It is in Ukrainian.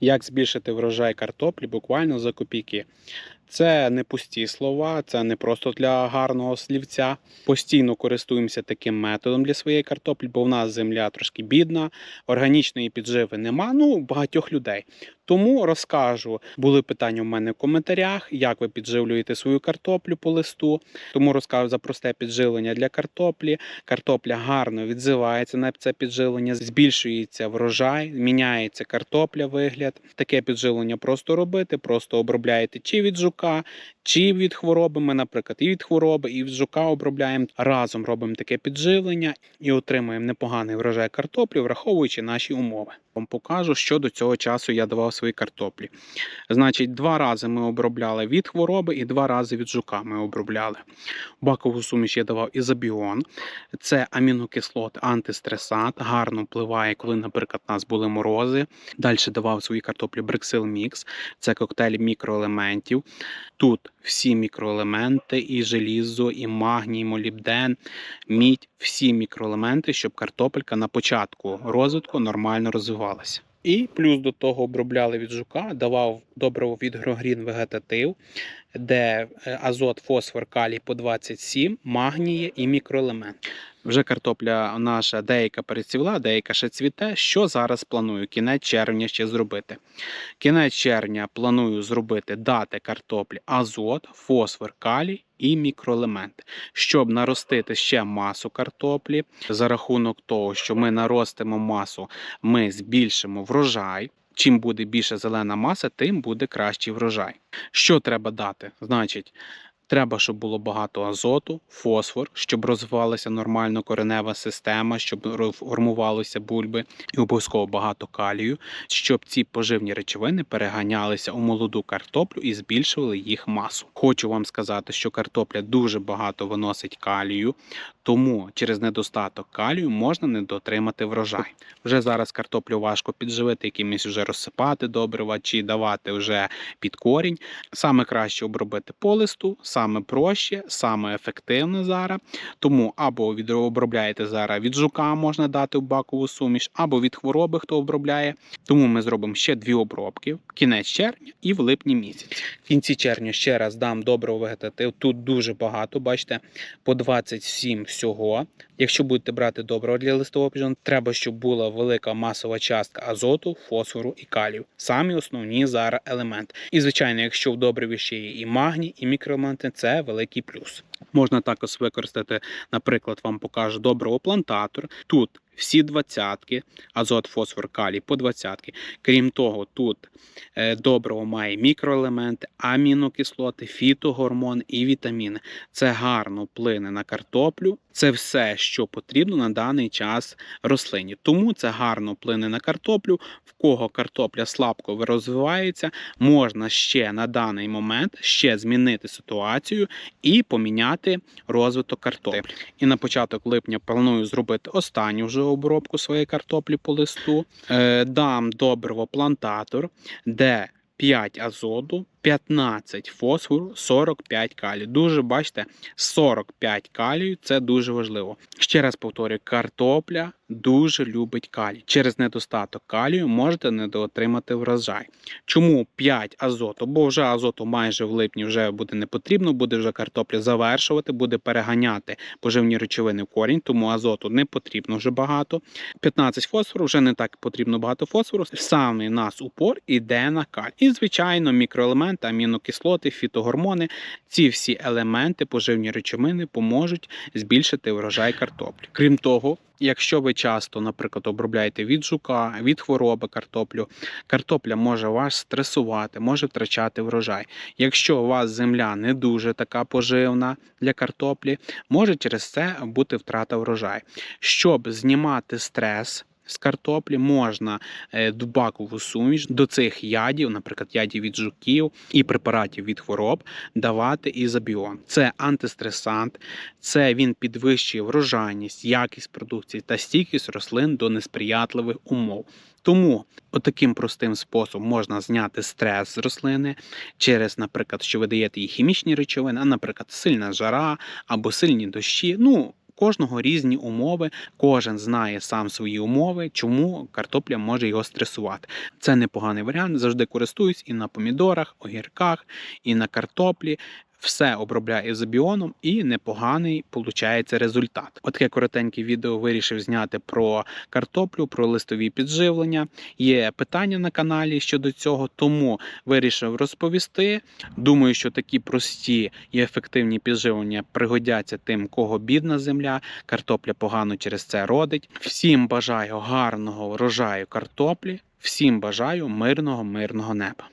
як збільшити врожай картоплі буквально за копійки. Це не пусті слова, це не просто для гарного слівця. Постійно користуємося таким методом для своєї картоплі, бо в нас земля трошки бідна, органічної підживи нема. Ну, багатьох людей. Тому розкажу, були питання у мене в коментарях, як ви підживлюєте свою картоплю по листу. Тому розкажу за просте підживлення для картоплі. Картопля гарно відзивається на це підживлення, збільшується врожай, міняється картопля вигляд. Таке підживлення просто робити, просто обробляєте чи від жука, чи від хвороби. Ми, наприклад, і від хвороби, і від жука обробляємо. Разом робимо таке підживлення і отримуємо непоганий врожай картоплі, враховуючи наші умови. Вам покажу, що до цього часу я давав своїй картоплі. Значить, два рази ми обробляли від хвороби і два рази від жука ми обробляли. Бакову суміш я давав ізобіон. Це амінокислот, антистресант, гарно впливає, коли, наприклад, у нас були морози. Далі давав своїй картоплі Брексил Мікс, це коктейль мікроелементів. Тут всі мікроелементи, і желізо, і магній, і молібден, мідь, всі мікроелементи, щоб картопелька на початку розвитку нормально розвивалася. І плюс до того обробляли від жука, давав добриво від Грогрін вегетатив, де е, азот, фосфор, калій по 27, магніє і мікроелемент. Вже картопля наша деяка перецвіла, деяка ще цвіте. Що зараз планую? Кінець червня ще зробити. Кінець червня планую зробити дати картоплі азот, фосфор, калій і мікроелементи, щоб наростити ще масу картоплі. За рахунок того, що ми наростимо масу, ми збільшимо врожай. Чим буде більше зелена маса, тим буде кращий врожай. Що треба дати? Значить, треба, щоб було багато азоту, фосфор, щоб розвивалася нормально коренева система, щоб формувалися бульби, і обов'язково багато калію, щоб ці поживні речовини переганялися у молоду картоплю і збільшували їх масу. Хочу вам сказати, що картопля дуже багато виносить калію, тому через недостаток калію можна не дотримати врожай. Вже зараз картоплю важко підживити, якимись вже розсипати добрива чи давати вже під корінь. Саме краще обробити по листу, саме проще, саме ефективне зараз. Тому або обробляєте зараз від жука, можна дати в бакову суміш, або від хвороби, хто обробляє. Тому ми зробимо ще дві обробки кінець червня і в липні місяці. В кінці червня ще раз дам доброго вегетатив. Тут дуже багато, бачите, по 27 всього. Якщо будете брати доброго для листового підживлення, треба, щоб була велика масова частка азоту, фосфору і калію. Самі основні зараз елементи. І звичайно, якщо в добриві ще є і магній, і мікроелементи, це великий плюс. Можна також використати, наприклад, вам покажу доброго плантатор. Тут всі двадцятки, азот, фосфор, калій по двадцятки. Крім того, тут е, добриво має мікроелементи, амінокислоти, фітогормони і вітаміни. Це гарно вплине на картоплю. Це все, що потрібно на даний час рослині. Тому це гарно вплине на картоплю. В кого картопля слабко розвивається, можна ще на даний момент ще змінити ситуацію і поміняти розвиток картоплі. І на початок липня планую зробити останню вже обробку своєї картоплі по листу. Е, дам добриво плантатор, де 5 азоту, 15 фосфору, 45 калію. Дуже бачите, 45 калію це дуже важливо. Ще раз повторюю, картопля дуже любить калій. Через недостаток калію можете недоотримати врожай. Чому 5 азоту? Бо вже азоту майже в липні вже буде не потрібно, буде вже картопля завершувати, буде переганяти поживні речовини в корінь, тому азоту не потрібно вже багато. 15 фосфору вже не так потрібно багато фосфору. Саме нас упор іде на калій. І, звичайно, мікроелементи, амінокислоти, фітогормони. Ці всі елементи, поживні речовини поможуть збільшити врожай картоплі. Крім того, якщо ви часто, наприклад, обробляєте від жука, від хвороби картоплю, картопля може вас стресувати, може втрачати врожай. Якщо у вас земля не дуже така поживна для картоплі, може через це бути втрата врожаю. Щоб знімати стрес. З картоплі можна е, в бакову суміш до цих ядів, наприклад, ядів від жуків і препаратів від хвороб, давати ізобіон. Це антистресант, це він підвищує врожайність, якість продукції та стійкість рослин до несприятливих умов. Тому отаким простим способом можна зняти стрес з рослини через, наприклад, що ви даєте їй хімічні речовини, а, наприклад, сильна жара або сильні дощі. Ну, кожного різні умови, кожен знає сам свої умови, чому картопля може його стресувати. Це непоганий варіант. Завжди користуюсь і на помідорах, огірках, і на картоплі. Все обробляю ізобіоном і непоганий виходить результат. Отаке коротеньке відео вирішив зняти про картоплю, про листові підживлення. Є питання на каналі щодо цього, тому вирішив розповісти. Думаю, що такі прості і ефективні підживлення пригодяться тим, кого бідна земля. Картопля погано через це родить. Всім бажаю гарного врожаю картоплі. Всім бажаю мирного, мирного неба.